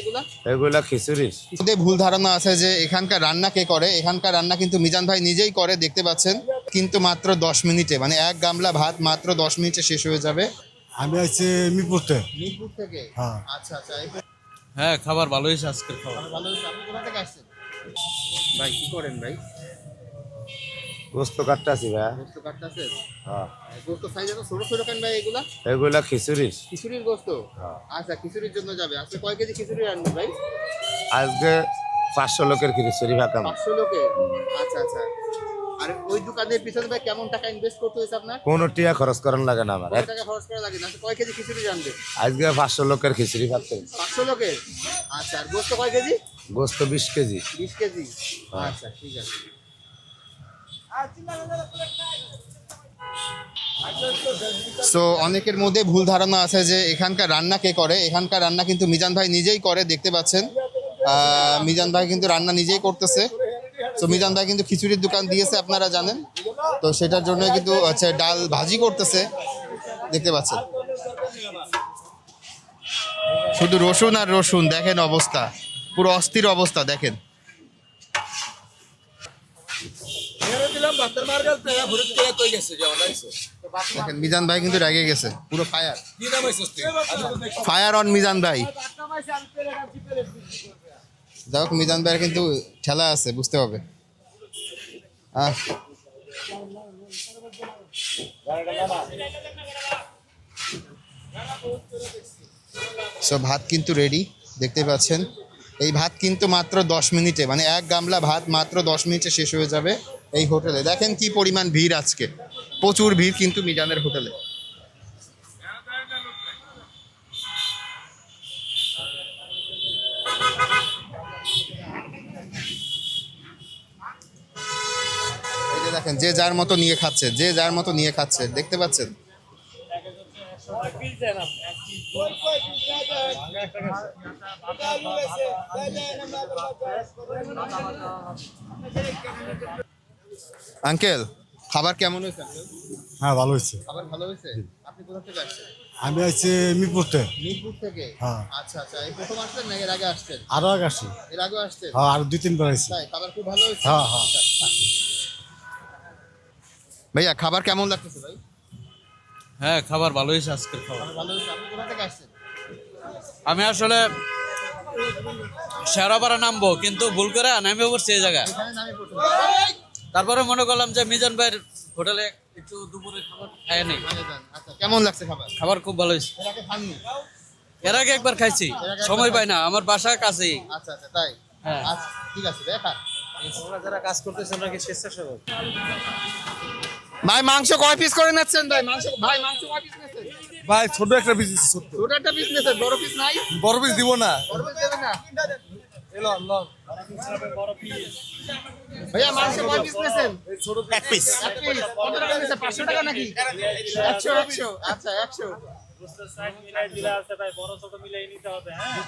এগুলা? এগুলা খিচুড়ির ভুল ধারণা আছে যে এখানকার রান্না কে করে? এখানকার রান্না কিন্তু মিজান ভাই নিজেই করে দেখতে পাচ্ছেন। কিন্তু মাত্র দশ মিনিটে মানে এক গামলা ভাত মাত্র দশ মিনিটে শেষ হয়ে যাবে। আমি আছি মিরপুরতে মিরপুর থেকে? হ্যাঁ। আচ্ছা আচ্ছা হ্যাঁ খাবার ভালো হয়েছে আজকের খাবার। ভালো হয়েছে আপনি কোথা থেকে আসছেন? ভাই কি করেন ভাই? গোস্ত কাটতাছি ভাই গোস্ত কাটতেছেন হ্যাঁ। গোস্ত সাইজে তো ছোট ছোট কেন ভাই এগুলা? এগুলা খিচুড়ির। খিচুড়ির গোস্ত? হ্যাঁ। আচ্ছা খিচুড়ির জন্য যাবে। আজকে কয় কেজি খিচুড়ি রান্না ভাই? আজকে পাঁচশো লোকের খিচুড়ি ভাকাম পাঁচশো লোকে আচ্ছা আচ্ছা। আর ওই দোকানের পিছনে ভাই কেমন টাকা ইনভেস্ট করতে হয়েছে আপনার? কোনো টিয়া খরচ করার লাগে না আমার। টাকা খরচ করা লাগে না। আচ্ছা, কয় কেজি খিচুড়ি জানবে আজকে পাঁচশো লোকের খিচুড়ি ভাবতে পাঁচশো লোকের? আচ্ছা আর গোস্ত কয় কেজি? গোস্ত বিশ কেজি। বিশ কেজি। আচ্ছা ঠিক আছে। সো অনেকের মধ্যে ভুল ধারণা আছে যে এখানকার রান্না কে করে? এখানকার রান্না কিন্তু মিজান ভাই নিজেই করে, দেখতে পাচ্ছেন। মিজান ভাই কিন্তু রান্না নিজেই করতেছে। তো মিজান ভাই কিন্তু খিচুড়ির দোকান দিয়েছে, আপনারা জানেন। তো সেটার জন্য কিন্তু হচ্ছে ডাল ভাজি করতেছে, দেখতে পাচ্ছেন। শুধু রসুন আর রসুন, দেখেন অবস্থা। পুরো অস্থির অবস্থা, দেখেন। দেখেন মিজান ভাই কিন্তু রেগে গেছে পুরো ফায়ার ফায়ার অন মিজান ভাই। যাই হোক মিজান ভাইয়ের কিন্তু ঠেলা আছে বুঝতে হবে। আহ। সো ভাত কিন্তু রেডি দেখতে পাচ্ছেন। এই ভাত কিন্তু মাত্র দশ মিনিটে মানে এক গামলা ভাত মাত্র দশ মিনিটে শেষ হয়ে যাবে। এই হোটেলে। দেখেন কি পরিমাণ ভিড় আজকে। প্রচুর ভিড় কিন্তু মিজানের হোটেলে। দেখেন, যে যার মতো নিয়ে খাচ্ছে, যে যার মতো নিয়ে খাচ্ছে, দেখতে পাচ্ছেন? আঙ্কেল খাবার কেমন হয়েছে হ্যাঁ ভালো হয়েছে। খাবার ভালো হয়েছে? আপনি কোথা থেকে আসছেন? আমি আছি মিরপুরতে মিরপুর থেকে? হ্যাঁ। আচ্ছা আচ্ছা। এই প্রথম আসছেন না এর আগে আসছেন? আরও আগে আসি এর আগে আসছেন? হ্যাঁ আর দুই তিনবার আইছি। তাই? খাবার খুব ভালো হয়েছে? হ্যাঁ, হ্যাঁ। ভাইয়া খাবার কেমন লাগতেছে ভাই? হ্যাঁ খাবার ভালো হয়েছে আজকের খাবার। ভালো হয়েছে। আপনি কোথা থেকে আসছেন? আমি আসলে শেরাপাড়া নামবো কিন্তু ভুল করে নামে পড়ছি এই জায়গায়। এখানে নামে প্রথম তারপরে মনে করলাম যে মিজান ভাইয়ের হোটেলে একটু দুপুরে খাবার খায় নেই। আচ্ছা কেমন লাগছে খাবার? খাবার খুব ভালো হয়েছে। এর আগে খাননি? এর আগে একবার খাইছি। সময় পাই না আমার বাসা কাছেই। আচ্ছা আচ্ছা তাই? হ্যাঁ। আচ্ছা ঠিক আছে ভাই যারা কাজ করতেছে ওরা কি স্বেচ্ছাসেবক? ভাই মাংস কয় পিস করে নিচ্ছেন ভাই? মাংস ভাই মাংস কয় পিস নিচ্ছেন? ভাই ছোট একটা বিজনেস ছোট একটা পিস নিচ্ছেন বড় পিস নাই? বড় পিস দিব না। বড় পিস দেবেন না? ভাইয়া মাংস কয় পিস নিয়েছেন? এক পিস। এক পিস। কত টাকা নিয়েছে? পাঁচশো টাকা নাকি? একশো একশো। আচ্ছা একশো। মিলাই দিলে আছে ভাই বড় ছোট মিলাই নিতে হবে হ্যাঁ?